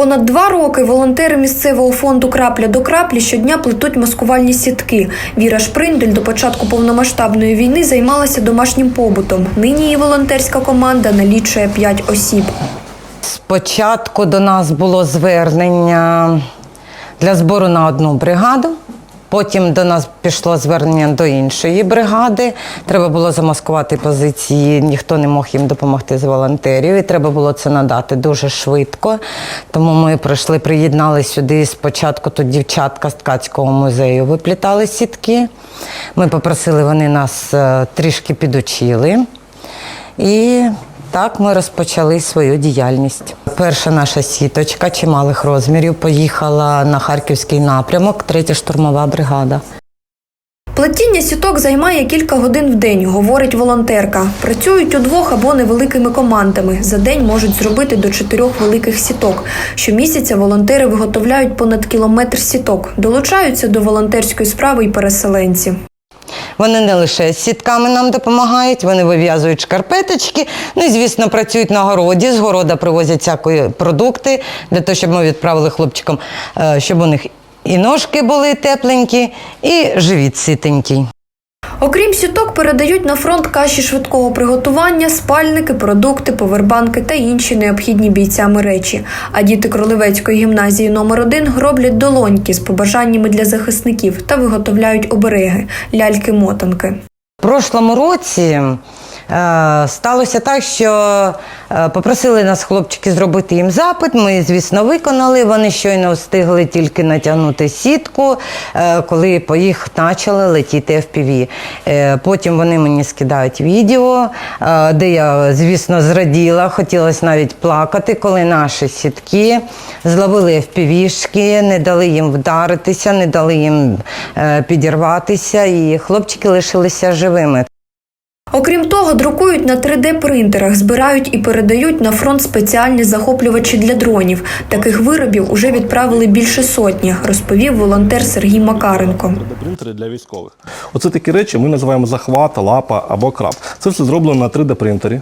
Понад два роки волонтери місцевого фонду Крапля до краплі щодня плетуть маскувальні сітки. Віра Шприндель до початку повномасштабної війни займалася домашнім побутом. Нині її волонтерська команда налічує 5 осіб. Спочатку до нас було звернення для збору на одну бригаду. Потім до нас пішло звернення до іншої бригади. Треба було замаскувати позиції, ніхто не мог їм допомогти з волонтерів. І треба було це надати дуже швидко. Тому ми прийшли, приєднали сюди. Спочатку тут дівчатка з ткацького музею виплітали сітки. Ми попросили, вони нас е, трішки підучили. І так ми розпочали свою діяльність. Перша наша сіточка чималих розмірів поїхала на харківський напрямок, третя штурмова бригада. Плетіння сіток займає кілька годин в день, говорить волонтерка. Працюють удвох або невеликими командами. За день можуть зробити до чотирьох великих сіток. Щомісяця волонтери виготовляють понад кілометр сіток. Долучаються до волонтерської справи й переселенці. Вони не лише з сітками нам допомагають, вони вив'язують шкарпеточки. Ну і, звісно, працюють на городі. З города привозять всякі продукти для того, щоб ми відправили хлопчикам, е, щоб у них і ножки були тепленькі, і живіт ситенький. Окрім сіток, передають на фронт каші швидкого приготування, спальники, продукти, повербанки та інші необхідні бійцями речі. А діти Кролевецької гімназії номер 1 роблять долоньки з побажаннями для захисників та виготовляють обереги ляльки-мотанки. В прошлому році сталося так, що е, попросили нас хлопчики зробити їм запит. Ми, звісно, виконали. Вони щойно встигли тільки натягнути сітку, е, коли по їх почали летіти FPV. Е, потім вони мені скидають відео, е, де я, звісно, зраділа, хотілося навіть плакати, коли наші сітки зловили FPV-шки, не дали їм вдаритися, не дали їм е, підірватися, і хлопчики лишилися живими. Окрім того, друкують на 3D-принтерах, збирають і передають на фронт спеціальні захоплювачі для дронів. Таких виробів уже відправили більше сотні, розповів волонтер Сергій Макаренко. принтери для військових. Оце такі речі ми називаємо захват, лапа або краб. Це все зроблено на 3D-принтері.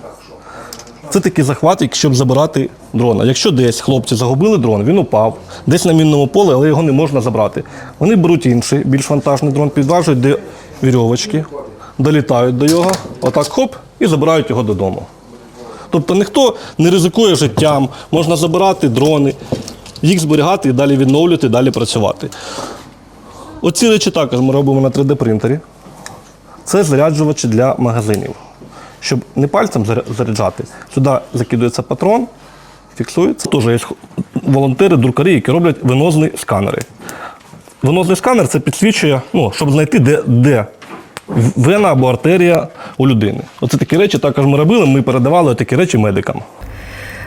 Це такий захват, щоб забирати дрона. Якщо десь хлопці загубили дрон, він упав, десь на мінному полі, але його не можна забрати. Вони беруть інший, більш вантажний дрон, підважують до вірьовочки, долітають до його, отак хоп, і забирають його додому. Тобто ніхто не ризикує життям, можна забирати дрони, їх зберігати і далі відновлювати, далі працювати. Оці речі також ми робимо на 3D-принтері. Це заряджувачі для магазинів. Щоб не пальцем заряджати, сюди закидується патрон, фіксується. Теж є волонтери, друкарі, які роблять венозні сканери. Венозний сканер це підсвічує, ну, щоб знайти, де, де вена або артерія у людини. Оце такі речі також ми робили, ми передавали такі речі медикам.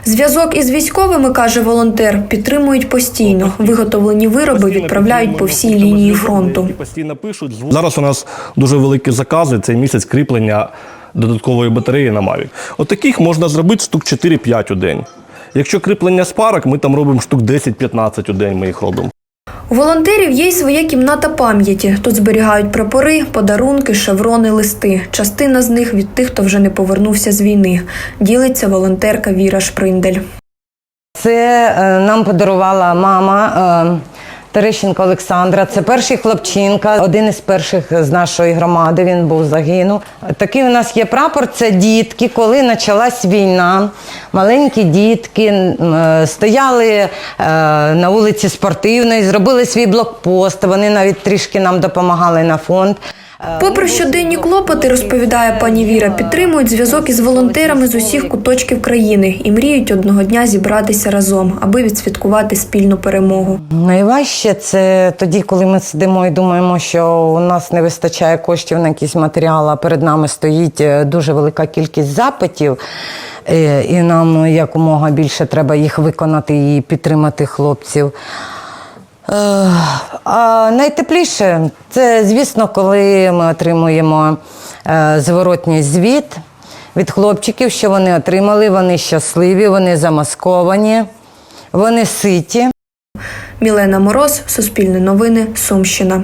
Зв'язок із військовими, каже волонтер, підтримують постійно. Виготовлені вироби відправляють по всій лінії фронту. Зараз у нас дуже великі закази. Цей місяць кріплення додаткової батареї на Mavic. От таких можна зробити штук 4-5 у день. Якщо кріплення з парок, ми там робимо штук 10-15 у день. Ми їх робимо. У волонтерів є й своя кімната пам'яті. Тут зберігають прапори, подарунки, шеврони, листи. Частина з них від тих, хто вже не повернувся з війни. Ділиться волонтерка Віра Шприндель. Це е, нам подарувала мама. Е, Терещенко Олександра, це перший хлопчинка, один із перших з нашої громади. Він був загинув. Такий у нас є прапор. Це дітки. Коли почалась війна, маленькі дітки е, стояли е, на вулиці спортивної, зробили свій блокпост. Вони навіть трішки нам допомагали на фонд. Попри щоденні клопоти, розповідає пані Віра, підтримують зв'язок із волонтерами з усіх куточків країни і мріють одного дня зібратися разом, аби відсвяткувати спільну перемогу. Найважче це тоді, коли ми сидимо і думаємо, що у нас не вистачає коштів на якийсь матеріал, а перед нами стоїть е, дуже велика кількість запитів, е, і нам якомога більше треба їх виконати і підтримати хлопців. Е, А найтепліше це, звісно, коли ми отримуємо е, зворотній звіт від хлопчиків, що вони отримали, вони щасливі, вони замасковані, вони ситі. Мілена Мороз, Суспільне новини, Сумщина.